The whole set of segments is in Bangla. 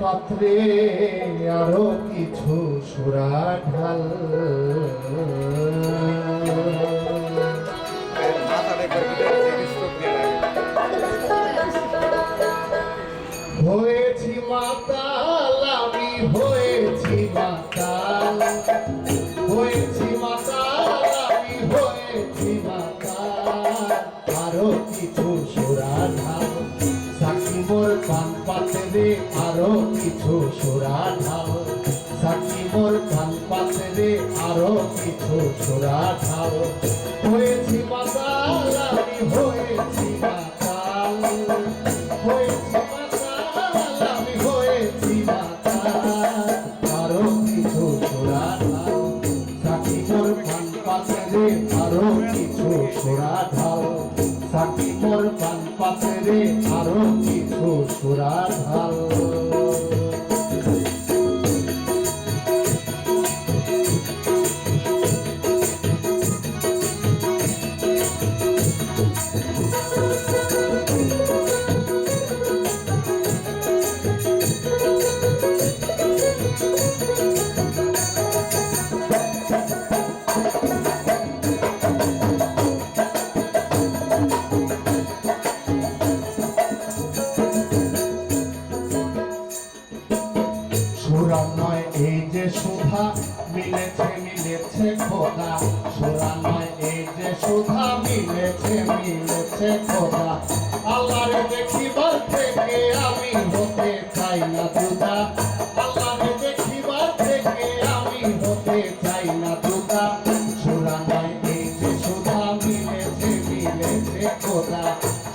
পাত্রে আরও কিছু সুরা ঢাল। হয়েছি মাতাল আমি হয়েছি সুরা ঢাল হয়েছি মাতাল আমি হয়েছি মাতাল হয়েছি মাতাল আমি হয়েছি মাতাল আরও কিছু সোরা ঢাল সাকি মোর পান পাতে রে আরও কিছু সোরা ঢাল সাকি মোর পান পাতে রে মিলেছে মিলেছে খোদা। সুরা নয়, এই যে সুধা মিলেছে মিলেছে খোদা। আল্লাহরে দেখিবার থেকে আমি হতে চাই না দুদা আল্লাহরে দেখিবার থেকে আমি হতে চাই না দুদা সুরা নয়, এই যে সুধা মিলেছে মিলেছে খোদা।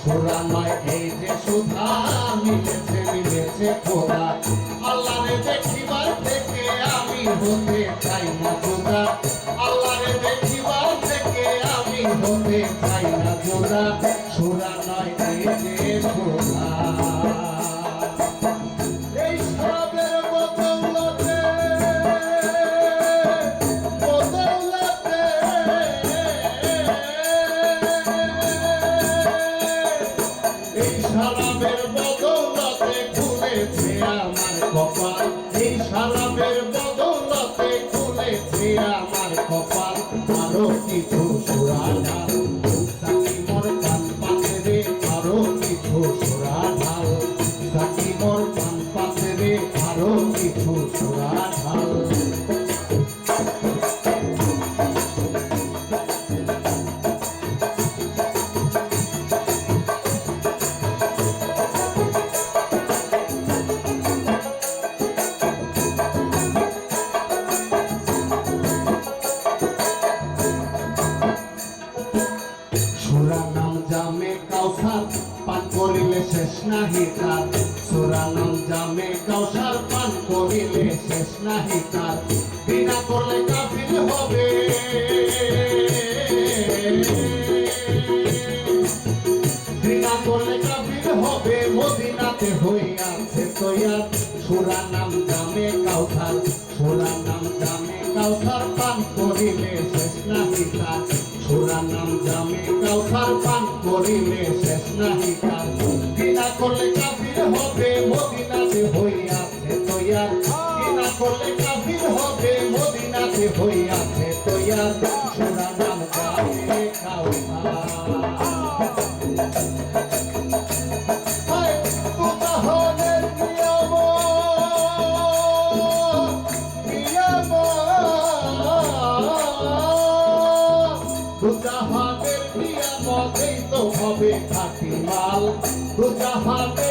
সুরা নয়, এই যে সুধা মিলেছে মিলেছে খোদা। থেকে আমি হতে চাই না জোদা আল্লাহরে দেখিবার থেকে আমি হতে চাই নয় সোনা দাও নাহি তার সুরা জামে কাউসার পান করিলে শেষ নাহি তার বিনা করলে কাফির হবে। বিনা করলে কাফির হবে, মদিনাতে হইয়াছে তৈয়ার। সুরা নাম জামে কাউসার সুরা নাম জামে কাউসার পান করিলে শেষ নাহি তার সুরা নাম জামে কাউসার পান করিলে শেষ নাহি তার করলে কাফির হবে, মদিনাতে হইয়াছে তৈয়ার। বিনা করলে কাফির হবে, মদিনাতে হইয়াছে তৈয়ার। সুরা নাম তো হবে খাটি মাল। Papa.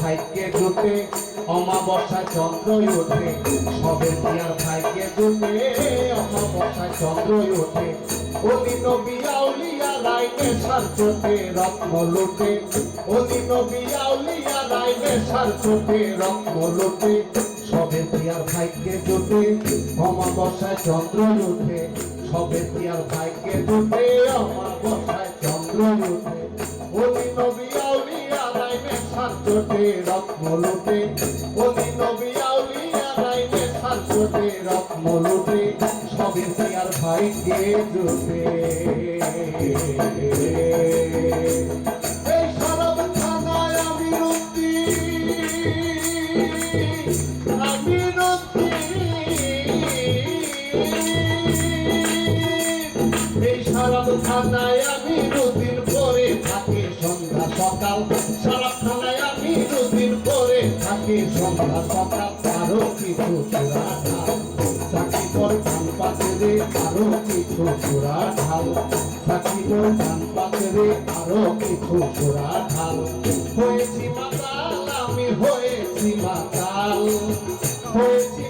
ভাইকে জোটে, অমাবস্যা চন্দ্র ওঠে। সবে দিয়ার ভাইকে জোটে অমাবস্যায় চন্দ্র ওঠে। অতি নবী আউলিয়া রাইনে সার চোটে, রত্ন লুটে। অতি নবী আউলিয়া রাইনে সার চোটে, রত্ন লুটে। সবে প্রিয়ার ভাইকে জোটে অমাবস্যায় চন্দ্র ওঠে। সবে প্রিয়ার ভাইকে জোটে অমাবস্যায় চন্দ্র ওঠে। আউলিয়া চোটে রত্ন লুটে অতি নবী আউলিয়া সার চোটে রত্ন লুটে সবে আর ভাইকে জোটে। সকাল সরব থানায় আমি দুদিন পরে থাকি সন্ধ্যা, সকাল, আরও কিছু চূড়া ঢাল। চাকি পর ধান পাত্রে আরও কিছু চূড়া ঢাল। চাকি পর ধান পাত্রে আরও কিছু চূড়া ঢাল। হয়েছি মাতাল, আমি হয়েছি মাতাল। হয়েছি